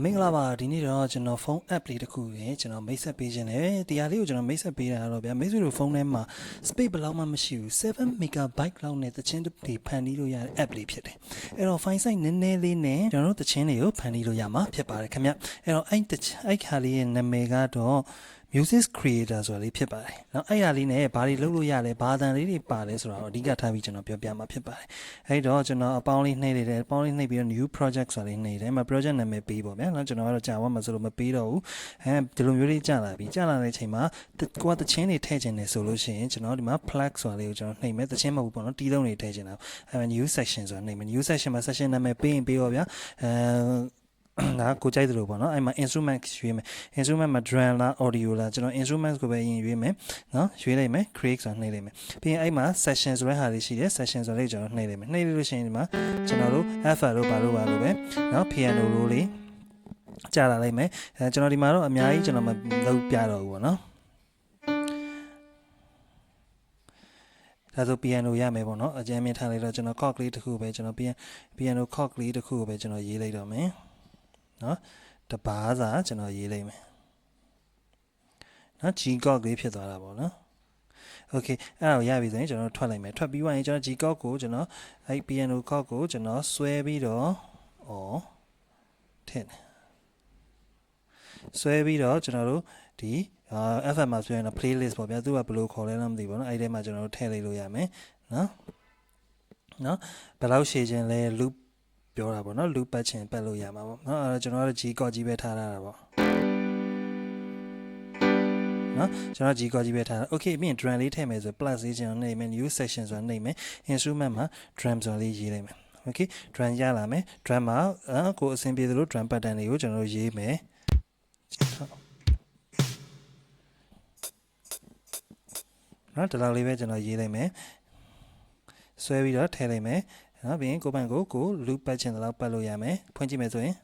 မင်္ဂလာပါဒီနေ့တော့ကျွန်တော်ဖုန်း app လေးတစ်ခုရယ်ကျွန်တော်မိတ်ဆက်ပေးခြင်းတယ်တရားလေးကိုကျွန်တော်မိတ်ဆက်ပေးတာတော့ဗျာမိတ်ဆွေတို့ဖုန်းထဲမှာ space ဘယ်လောက်မှမရှိဘူး7 megabyte လောက်နဲ့တခြင်းတွေဖန်တီးလို့ရတဲ့ app လေးဖြစ်တယ်အဲ့တော့ file size နည်းနည်းလေးနဲ့ကျွန်တော်တို့တခြင်းတွေကိုဖန်တီးလို့ရမှာဖြစ်ပါတယ်ခင်ဗျအဲ့တော့အဲ့တခြင်းအဲ့ခါလေးရဲ့နာမည်ကတော့ music creator ဆိုတာလေးဖြစ်ပါတယ်။နော်အဲ့ရလေးနဲ့ဘာတွေလုပ်လို့ရလဲဘာတန်လေးတွေပါလဲဆိုတာတော့အဓိကထားပြီးကျွန်တော်ပြောပြမှာဖြစ်ပါတယ်။အဲ့တော့ကျွန်တော်အပေါင်းလေးနှိပ်လိုက်တယ်အပေါင်းလေးနှိပ်ပြီးတော့ new project ဆိုတာလေးနှိပ်တယ်။မ project နာမည်ပေးပေါ့ဗျာ။နော်ကျွန်တော်ကတော့ကြာဝတ်မှာဆိုလို့မပေးတော့ဘူး။အဲဒီလိုမျိုးလေးကြာလာပြီ။ကြာလာတဲ့အချိန်မှာကိုကတချင်းတွေထည့်ခြင်းတယ်ဆိုလို့ရှိရင်ကျွန်တော်ဒီမှာ plug ဆိုတာလေးကိုကျွန်တော်နှိပ်မယ်တချင်းမဟုတ်ဘူးပေါ့နော်တီးလုံးတွေထည့်ခြင်းတာ။အဲ new section ဆိုတာနှိပ်မယ် new section မှာ section နာမည်ပေးရင်ပေးပေါ့ဗျာ။အဲ ငါကိုကြိုက်တယ်လို့ပေါ့နော်အဲ့မှာ instrument ရွေးမယ် instrument မှာ drum လား audio လားကျွန်တော် instrument ကိုပဲရင်ရွေးမယ်နော်ရွေးလိုက်မယ် create ဆိုတာနှိပ်လိုက်မယ်ပြီးရင်အဲ့မှာ session ဆိုတဲ့ဟာလေးရှိတယ် session ဆိုတဲ့ကျွန်တော်နှိပ်လိုက်မယ်နှိပ်လိုက်လို့ရှိရင်ဒီမှာကျွန်တော်တို့ effort လို့ပါလို့ပါလို့ပဲနော် piano လို့လေးကြာလာလိုက်မယ်အဲကျွန်တော်ဒီမှာတော့အများကြီးကျွန်တော်မလုပ်ပြတော့ဘူးပေါ့နော်ဒါဆို piano ရမယ်ပေါ့နော်အကြမ်းမြင်ထားလိုက်တော့ကျွန်တော် chord လေးတစ်ခုပဲကျွန်တော် piano piano chord လေးတစ်ခုကိုပဲကျွန်တော်ရေးလိုက်တော့မယ် နော်တပါးစာကျွန်တော်ရေးလိုက်မယ်နော် G chord လေးဖြစ်သွားတာပေါ့နော် Okay အဲ့ဒါကိုရပြီဆိုရင်ကျွန်တော်ထွက်လိုက်မယ်ထွက်ပြီးွားရင်ကျွန်တော် G chord ကိုကျွန်တော်အဲ့ piano chord ကိုကျွန်တော်ဆွဲပြီးတော့ဩထည့်တယ်ဆွဲပြီးတော့ကျွန်တော်တို့ဒီအာ FM မှာဆိုရင်တော့ playlist ပေါ့ဗျာသူကဘယ်လိုခေါ်လဲတော့မသိဘူးเนาะအဲ့ဒီထဲမှာကျွန်တော်တို့ထည့်လိုက်လို့ရမယ်နော်နော်ဘယ်လောက်ရှည်ခြင်းလဲ loop ပြောတာပေါ့နော် loop ပတ်ခြင်းပတ်လို့ရမှာပေါ့နော်အဲ့တော့ကျွန်တော်တို့ G chord ကြီးပဲထားရတာပေါ့နော်ကျွန်တော် G chord ကြီးပဲထားတာ okay ပြီးရင် drum လေးထည့်မယ်ဆို plus လေးကျွန်တော်နှိပ်မယ် new section ဆိုတာနှိပ်မယ် instrument မှာ drum ဆိုတာလေးရေးလိုက်မယ် okay drum ရလာမယ် drum မှာအကိုအဆင်ပြေသလို drum pattern တွေကိုကျွန်တော်တို့ရေးမယ်နော်ဒီလောက်လေးပဲကျွန်တော်ရေးလိုက်မယ်ဆွဲပြီးတော့ထည့်လိုက်မယ် နော်ပြီးရင်ကိုပန်ကိုကို loop ပတ်ချင်တဲ့လောက်ပတ်လို့ရမယ်ဖွင့်ကြည့်မယ်ဆိုရင်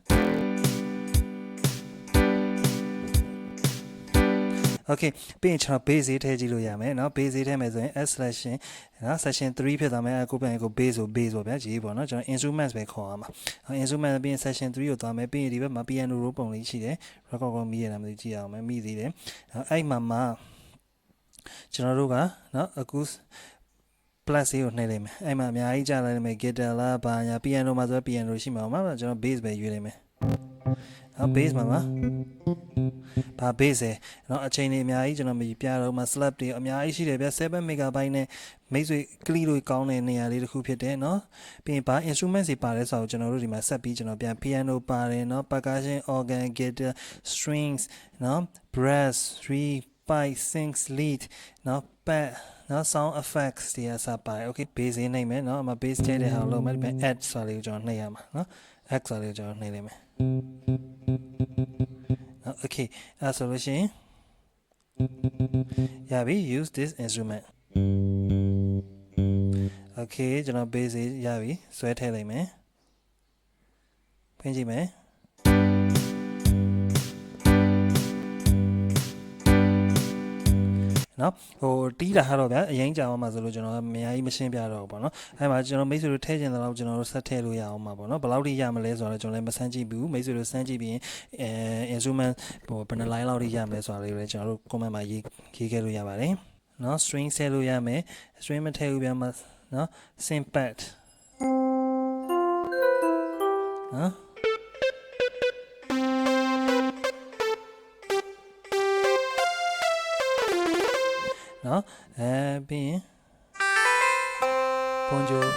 Okay ပြီးရင်ကျွန်တော် base ရေးထည့်ကြည့်လို့ရမယ်เนาะ base ရေးထည့်မယ်ဆိုရင် s selection เนาะ section 3ဖြစ်သွားမယ်အခုပြန်ကို base ကို base ပေါ့ဗျာရေးပေါ့เนาะကျွန်တော် instruments ပဲခေါ်ရမှာ instrument ပြီးရင် section 3ကိုသွားမယ်ပြီးရင်ဒီဘက်မှာ piano roll ပုံလေးရှိတယ် record ကိုမိရတာမသိကြည့်အောင်မယ်မိသေးတယ်အဲ့မှာမှာကျွန်တော်တို့ကเนาะအခု plus လေးကိုနှိပ်လိုက်မယ်အဲ့မှာအများကြီးကြားလိုက်မယ် guitar လားဘာညာ piano မှာဆို piano ရှိမှာပါကျွန်တော် bass ပဲရွေးလိုက်မယ်နော် bass မှာပါဘာ bass လဲနော်အချိန်တွေအများကြီးကျွန်တော်မပြတော့မှ slap တွေအများကြီးရှိတယ်ဗျ7 megabyte နဲ့မိတ်ဆွေ click လို့ကောင်းတဲ့နေရာလေးတစ်ခုဖြစ်တယ်နော်ပြီးရင်ဘာ instrument တွေပါတယ်ဆိုတော့ကျွန်တော်တို့ဒီမှာဆက်ပြီးကျွန်တော်ပြန် piano ပါတယ်နော် percussion organ guitar strings နော် brass 3 by sings lead เนาะ pad เนาะ sound effects တွေအစားပါတယ် okay bass နှိမ့်မယ်เนาะအမ bass ချဲတဲ့ဟာလုံးမယ်ဒီမဲ့ add ဆိုတာလေးကိုကျွန်တော်နှိမ့်ရမှာเนาะ add ဆိုတာလေးကိုကျွန်တော်နှိမ့်လိုက်မယ်เนาะ okay အဲဆိုလို့ရှိရင်ရပြီ use this instrument okay ကျွန်တော် bass ရပြီဆွဲထည့်လိုက်မယ်ဖင်းကြည့်မယ် နော်ဟိုတီးတာဟာတော့ဗျာအရင်ကြာအောင်မှာဆိုလို့ကျွန်တော်အများကြီးမရှင်းပြတော့ဘူးပေါ့နော်အဲမှာကျွန်တော်မိတ်ဆွေတို့ထည့်ကျင်တဲ့လောက်ကျွန်တော်တို့ဆက်ထည့်လို့ရအောင်မှာပေါ့နော်ဘယ်လောက်ထိရမလဲဆိုတော့ကျွန်တော်လည်းမစမ်းကြည့်ဘူးမိတ်ဆွေတို့စမ်းကြည့်ပြီးရင်အဲ instrument ဟိုဘယ်နှ line လောက်ထိရမလဲဆိုတာလေးလည်းကျွန်တော်တို့ comment မှာရေးရေးခဲ့လို့ရပါတယ်နော် string ဆက်လို့ရမယ် string မထည့်ဘူးဗျာမနော် sympath နော် နော်အဲပြီးရင် Bonjour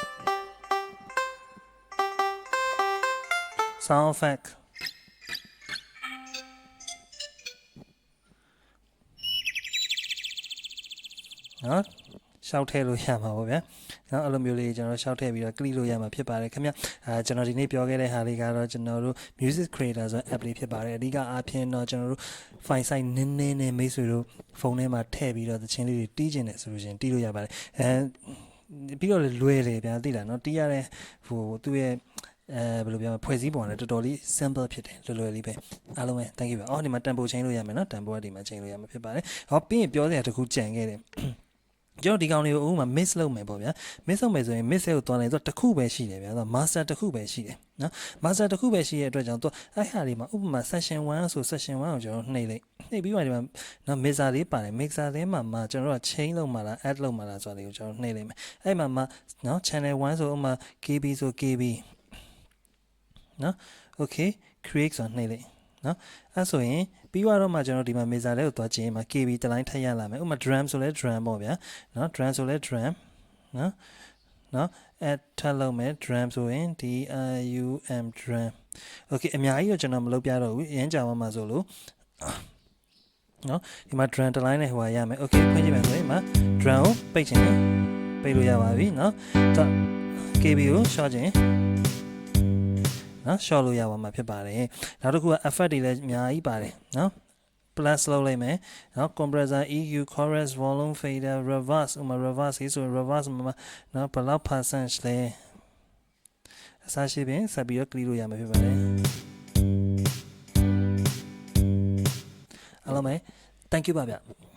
sound effect နော် ရှောက်ထည့်လို့ရမှာပေါ့ဗျာနော်အဲ့လိုမျိုးလေးကျွန်တော်ရှောက်ထည့်ပြီးတော့ click လို့ရမှာဖြစ်ပါတယ်ခင်ဗျအာကျွန်တော်ဒီနေ့ပြောခဲ့တဲ့ဟာလေးကတော့ကျွန်တော်တို့ music creator ဆိုတဲ့ app လေးဖြစ်ပါတယ်အဓိကအားဖြင့်တော့ကျွန်တော်တို့ file size နည်းနည်းနဲ့မိတ်ဆွေတို့ဖုန်းထဲမှာထည့်ပြီးတော့သချင်းလေးတွေတီးကျင်တယ်ဆိုလို့ရှိရင်တီးလို့ရပါတယ်အဲပြီးတော့လွယ်တယ်ဗျာသိလားနော်တီးရတဲ့ဟိုသူ့ရဲ့အဲဘယ်လိုပြောမလဲဖွဲ့စည်းပုံကလည်းတော်တော်လေး simple ဖြစ်တယ်လွယ်လွယ်လေးပဲအားလုံးပဲ thank you ပါအော်ဒီမှာ tempo change လို့ရမယ်နော် tempo ကဒီမှာ change လို့ရမှာဖြစ်ပါတယ်ဟောပြီးရင်ပြောစရာတစ်ခုကြံခဲ့တယ် ကျွန်တော်ဒီကောင်လေးကိုဥပမာ miss လုပ်မယ်ပေါ့ဗျာ miss လုပ်မယ်ဆိုရင် miss ကိုသွားလိုက်တော့တစ်ခုပဲရှိတယ်ဗျာဆိုတော့ master တစ်ခုပဲရှိတယ်နော် master တစ်ခုပဲရှိတဲ့အတွက်ကြောင့်သူအဲ့ဟာလေးမှာဥပမာ session 1ဆို session 1ကိုကျွန်တော်နှိပ်လိုက်နှိပ်ပြီးမှဒီမှာနော် mixer လေးပါတယ် mixer လေးမှာမှာကျွန်တော်တို့က chain လုပ်မှာလား add လုပ်မှာလားဆိုတာလေးကိုကျွန်တော်နှိပ်လိုက်မယ်အဲ့မှာမှာနော် channel 1ဆိုဥပမာ KB ဆို KB နော် okay create ဆိုနှိပ်လိုက် နော်အဲ့ဆိုရင်ပြီးတော့မှကျွန်တော်ဒီမှာ mixer လေးကိုသွားကြည့်ရင်မှာ KB တစ်လိုင်းထပ်ရလာမယ်ဥပမာ drum ဆိုလဲ drum ပေါ့ဗျာနော် drum ဆိုလဲ drum နော်နော် add ထပ်လုပ်မယ် drum ဆိုရင် D R U M drum okay အများကြီးတော့ကျွန်တော်မလုပ်ပြတော့ဘူးအရင်ကြာမှမှာဆိုလို့နော်ဒီမှာ drum တစ်လိုင်းနဲ့ဟိုဟာရမယ် okay ဖွင့်ကြည့်မယ်ဆိုရင်မှာ drum ကိုပိတ်ချင်တယ်ပိတ်လို့ရပါပြီနော်တော့ KB ကို short ချင် နော် short လို့ရပါမှာဖြစ်ပါတယ်နောက်တစ်ခုက effect တွေလည်းအများကြီးပါတယ်နော် plus လုပ်လိုက်မယ်နော် compressor EQ chorus volume fader reverse ဥပမာ reverse ရေးဆိုရင် reverse မှာနော်ဘယ်လောက် percent လဲအစားရှိပင်ဆက်ပြီးတော့ click လို့ရမှာဖြစ်ပါတယ်အားလုံးပဲ thank you ပါဗျ